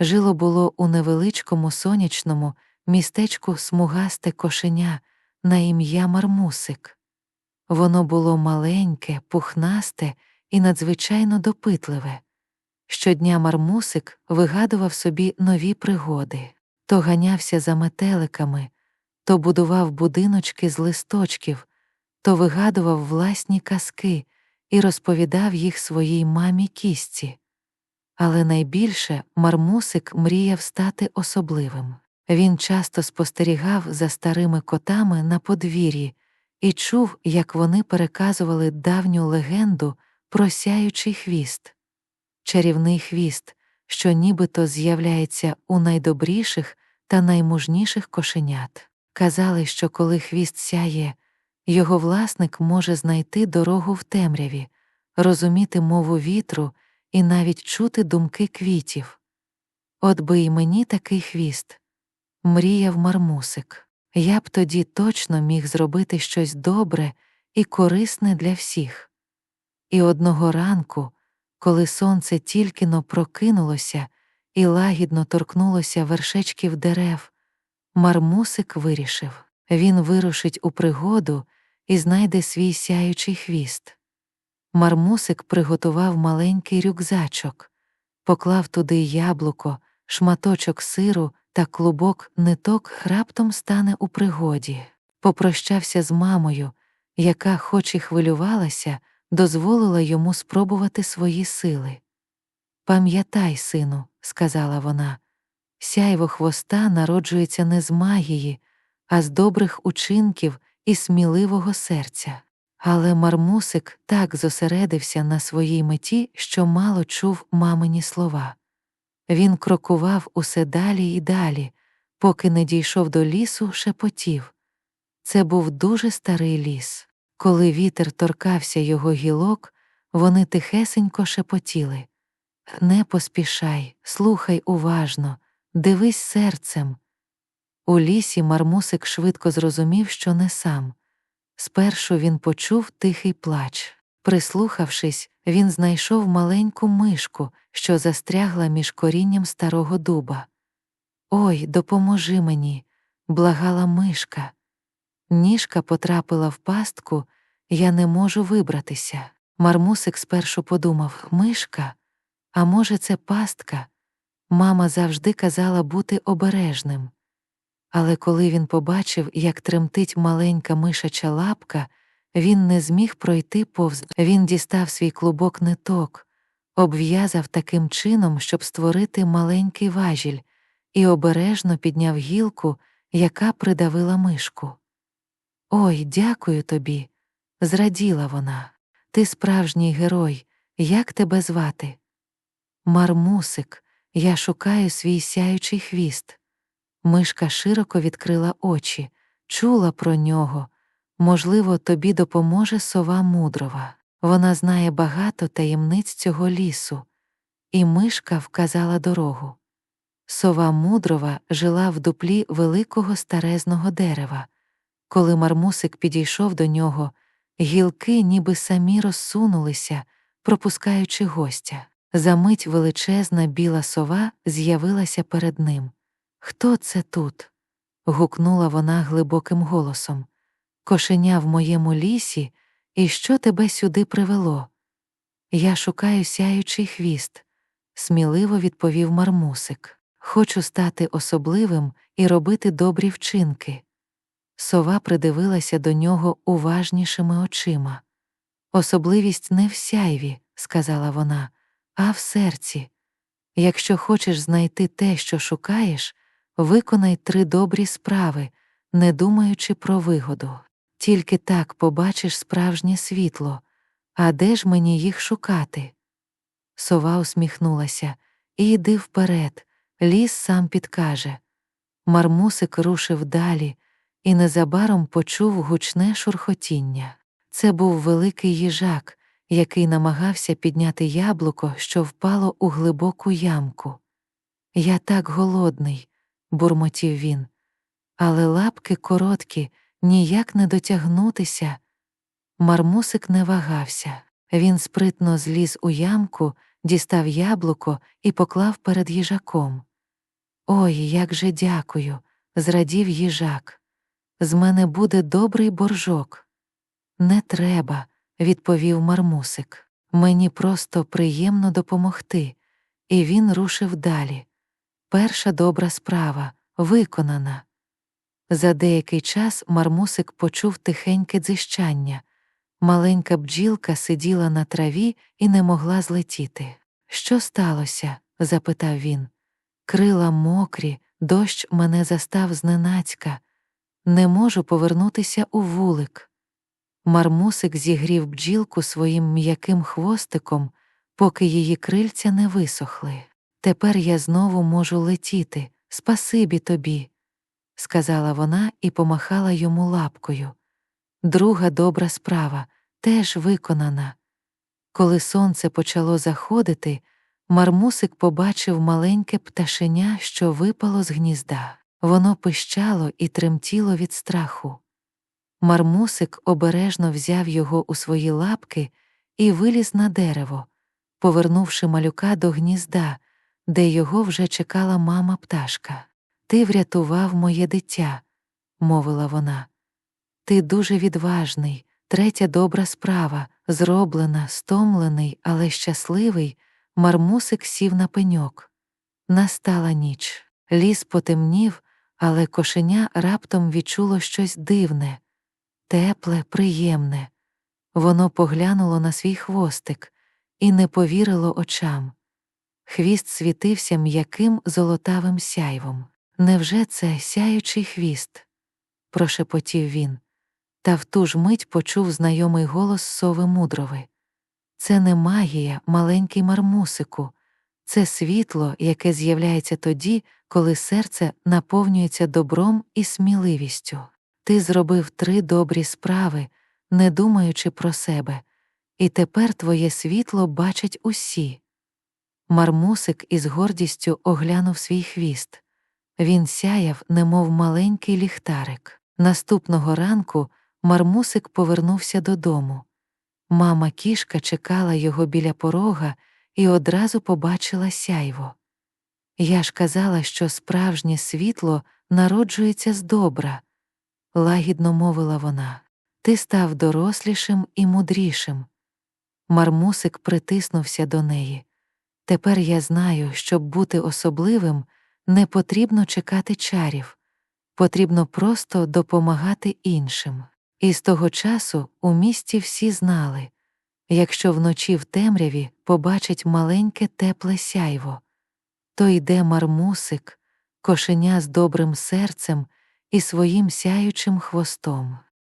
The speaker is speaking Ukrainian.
Жило було у невеличкому сонячному містечку смугасте кошеня на ім'я Мармусик. Воно було маленьке, пухнасте і надзвичайно допитливе. Щодня Мармусик вигадував собі нові пригоди, то ганявся за метеликами, то будував будиночки з листочків, то вигадував власні казки і розповідав їх своїй мамі кістці. Але найбільше Мармусик мріяв стати особливим. Він часто спостерігав за старими котами на подвір'ї і чув, як вони переказували давню легенду про сяючий хвіст, чарівний хвіст, що нібито з'являється у найдобріших та наймужніших кошенят. Казали, що коли хвіст сяє, його власник може знайти дорогу в темряві, розуміти мову вітру і навіть чути думки квітів. От би й мені такий хвіст, мріяв мармусик. Я б тоді точно міг зробити щось добре і корисне для всіх. І одного ранку, коли сонце тільки но прокинулося і лагідно торкнулося вершечків дерев, мармусик вирішив він вирушить у пригоду і знайде свій сяючий хвіст. Мармусик приготував маленький рюкзачок, поклав туди яблуко, шматочок сиру та клубок ниток раптом стане у пригоді, попрощався з мамою, яка, хоч і хвилювалася, дозволила йому спробувати свої сили. Пам'ятай, сину, сказала вона, сяйво хвоста народжується не з магії, а з добрих учинків і сміливого серця. Але мармусик так зосередився на своїй меті, що мало чув мамині слова. Він крокував усе далі і далі, поки не дійшов до лісу, шепотів. Це був дуже старий ліс. Коли вітер торкався його гілок, вони тихесенько шепотіли. Не поспішай, слухай уважно, дивись серцем. У лісі мармусик швидко зрозумів, що не сам. Спершу він почув тихий плач. Прислухавшись, він знайшов маленьку мишку, що застрягла між корінням старого дуба. Ой, допоможи мені, благала мишка. Ніжка потрапила в пастку, я не можу вибратися. Мармусик спершу подумав мишка, а може, це пастка. Мама завжди казала бути обережним. Але коли він побачив, як тремтить маленька мишача лапка, він не зміг пройти повз він дістав свій клубок ниток, обв'язав таким чином, щоб створити маленький важіль, і обережно підняв гілку, яка придавила мишку. Ой, дякую тобі, зраділа вона. Ти справжній герой, як тебе звати? Мармусик, я шукаю свій сяючий хвіст. Мишка широко відкрила очі, чула про нього. Можливо, тобі допоможе сова мудрова. Вона знає багато таємниць цього лісу, і мишка вказала дорогу. Сова мудрова жила в дуплі великого старезного дерева. Коли мармусик підійшов до нього, гілки ніби самі розсунулися, пропускаючи гостя. Замить величезна біла сова з'явилася перед ним. Хто це тут? гукнула вона глибоким голосом. Кошеня в моєму лісі, і що тебе сюди привело? Я шукаю сяючий хвіст, сміливо відповів мармусик. Хочу стати особливим і робити добрі вчинки. Сова придивилася до нього уважнішими очима. Особливість не в сяйві, сказала вона, а в серці. Якщо хочеш знайти те, що шукаєш, виконай три добрі справи, не думаючи про вигоду. Тільки так побачиш справжнє світло, а де ж мені їх шукати? Сова усміхнулася і йди вперед, ліс сам підкаже. Мармусик рушив далі і незабаром почув гучне шурхотіння. Це був великий їжак, який намагався підняти яблуко, що впало у глибоку ямку. Я так голодний, бурмотів він, але лапки короткі, ніяк не дотягнутися. Мармусик не вагався. Він спритно зліз у ямку, дістав яблуко і поклав перед їжаком. Ой, як же дякую, зрадів їжак. З мене буде добрий боржок. Не треба, відповів мармусик. Мені просто приємно допомогти. І він рушив далі. Перша добра справа виконана. За деякий час мармусик почув тихеньке дзищання. Маленька бджілка сиділа на траві і не могла злетіти. Що сталося? запитав він. Крила мокрі, дощ мене застав зненацька. Не можу повернутися у вулик. Мармусик зігрів бджілку своїм м'яким хвостиком, поки її крильця не висохли. Тепер я знову можу летіти. Спасибі тобі, сказала вона і помахала йому лапкою. Друга добра справа теж виконана. Коли сонце почало заходити, мармусик побачив маленьке пташеня, що випало з гнізда. Воно пищало і тремтіло від страху. Мармусик обережно взяв його у свої лапки і виліз на дерево, повернувши малюка до гнізда, де його вже чекала мама пташка. Ти врятував моє дитя, мовила вона. Ти дуже відважний, третя добра справа, зроблена, стомлений, але щасливий, мармусик сів на пеньок. Настала ніч. Ліс потемнів, але кошеня раптом відчуло щось дивне, тепле, приємне. Воно поглянуло на свій хвостик і не повірило очам. Хвіст світився м'яким золотавим сяйвом. Невже це сяючий хвіст? прошепотів він, та в ту ж мить почув знайомий голос сови мудрови. Це не магія, маленький мармусику, це світло, яке з'являється тоді, коли серце наповнюється добром і сміливістю. Ти зробив три добрі справи, не думаючи про себе, і тепер твоє світло бачать усі. Мармусик із гордістю оглянув свій хвіст. Він сяяв, немов маленький ліхтарик. Наступного ранку мармусик повернувся додому. Мама кішка чекала його біля порога і одразу побачила сяйво. Я ж казала, що справжнє світло народжується з добра, лагідно мовила вона. Ти став дорослішим і мудрішим. Мармусик притиснувся до неї. Тепер я знаю, щоб бути особливим, не потрібно чекати чарів, потрібно просто допомагати іншим. І з того часу у місті всі знали якщо вночі в темряві побачить маленьке тепле сяйво, то йде мармусик, кошеня з добрим серцем і своїм сяючим хвостом.